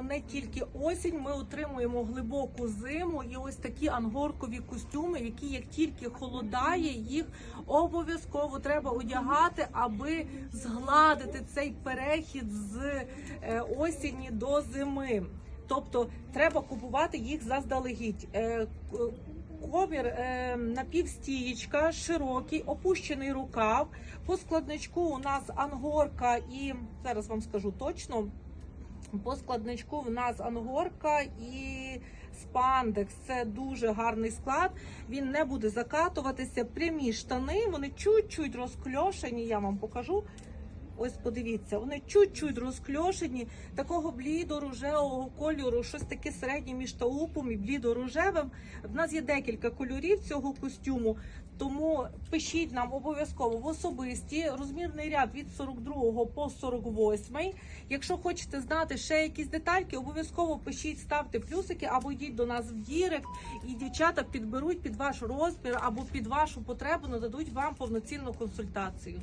не тільки осінь, ми отримуємо глибоку зиму і ось такі ангоркові костюми, які як тільки холодає, їх обов'язково треба одягати, аби згладити цей перехід з е, осені до зими. Тобто треба купувати їх заздалегідь. Е, Комір е, напівстієчка, широкий, опущений рукав. По складничку у нас ангорка і зараз вам скажу точно. По складничку в нас ангорка і спандекс. Це дуже гарний склад. Він не буде закатуватися. Прямі штани, вони чуть-чуть розкльошені. Я вам покажу. Ось подивіться, вони чуть-чуть розкльошені, такого блідо-рожевого кольору, щось таке середнє між таупом і блідо-рожевим. В нас є декілька кольорів цього костюму, тому пишіть нам обов'язково в особисті розмірний ряд від 42 по 48. Якщо хочете знати ще якісь детальки, обов'язково пишіть, ставте плюсики або йдіть до нас в Дірект, і дівчата підберуть під ваш розмір або під вашу потребу, нададуть вам повноцінну консультацію.